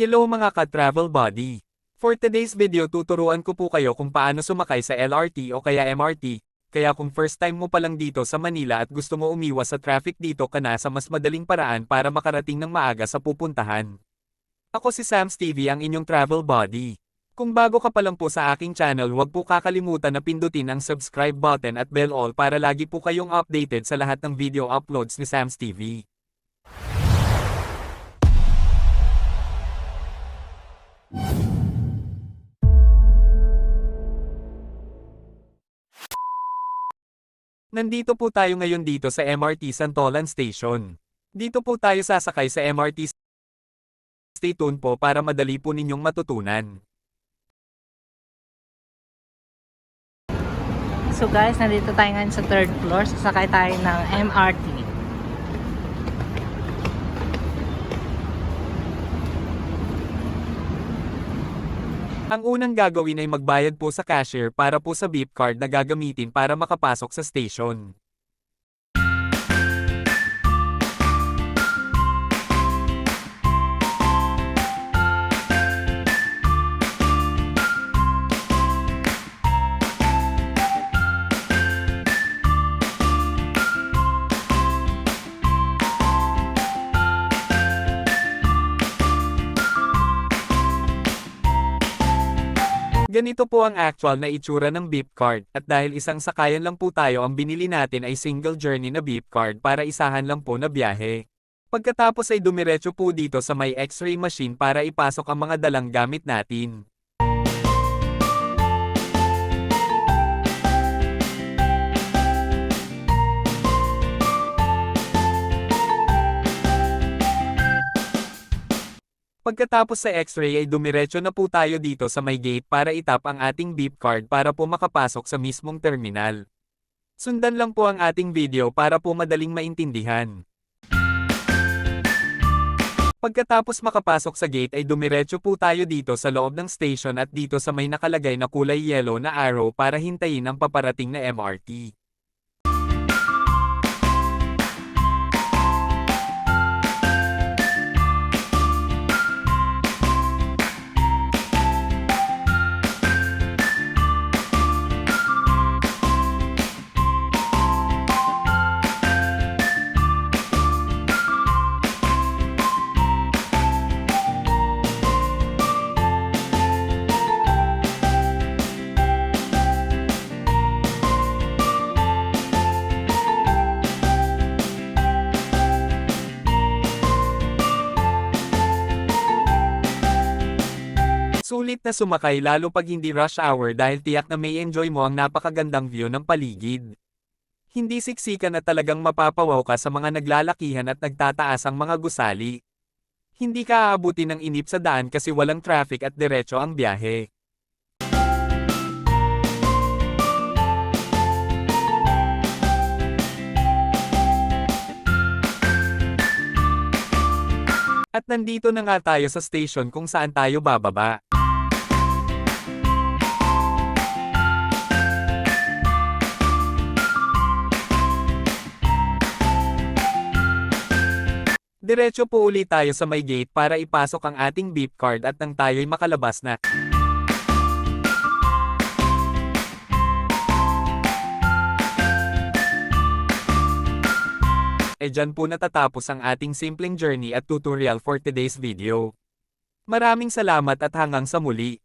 Hello mga ka-travel buddy! For today's video tuturuan ko po kayo kung paano sumakay sa LRT o kaya MRT, kaya kung first time mo pa lang dito sa Manila at gusto mo umiwas sa traffic dito ka na sa mas madaling paraan para makarating ng maaga sa pupuntahan. Ako si Sam's TV ang inyong travel buddy. Kung bago ka pa lang po sa aking channel huwag po kakalimutan na pindutin ang subscribe button at bell all para lagi po kayong updated sa lahat ng video uploads ni Sam's TV. Nandito po tayo ngayon dito sa MRT Santolan Station. Dito po tayo sasakay sa MRT Stay tuned po para madali po ninyong matutunan. So guys, nandito tayo ngayon sa third floor. Sasakay tayo ng MRT. Ang unang gagawin ay magbayad po sa cashier para po sa beep card na gagamitin para makapasok sa station. Ganito po ang actual na itsura ng beep card, at dahil isang sakayan lang po tayo ang binili natin ay single journey na beep card para isahan lang po na biyahe. Pagkatapos ay dumiretso po dito sa may x-ray machine para ipasok ang mga dalang gamit natin. Pagkatapos sa x-ray ay dumiretso na po tayo dito sa may gate para itap ang ating beep card para po makapasok sa mismong terminal. Sundan lang po ang ating video para po madaling maintindihan. Pagkatapos makapasok sa gate ay dumiretso po tayo dito sa loob ng station at dito sa may nakalagay na kulay yellow na arrow para hintayin ang paparating na MRT. Sulit na sumakay lalo pag hindi rush hour dahil tiyak na may enjoy mo ang napakagandang view ng paligid. Hindi siksikan na talagang mapapawaw ka sa mga naglalakihan at nagtataas ang mga gusali. Hindi ka aabutin ng inip sa daan kasi walang traffic at diretso ang biyahe. At nandito na nga tayo sa station kung saan tayo bababa. Diretso po uli tayo sa may gate para ipasok ang ating beep card at nang tayo'y makalabas na. E dyan po natatapos ang ating simpleng journey at tutorial for today's video. Maraming salamat at hanggang sa muli.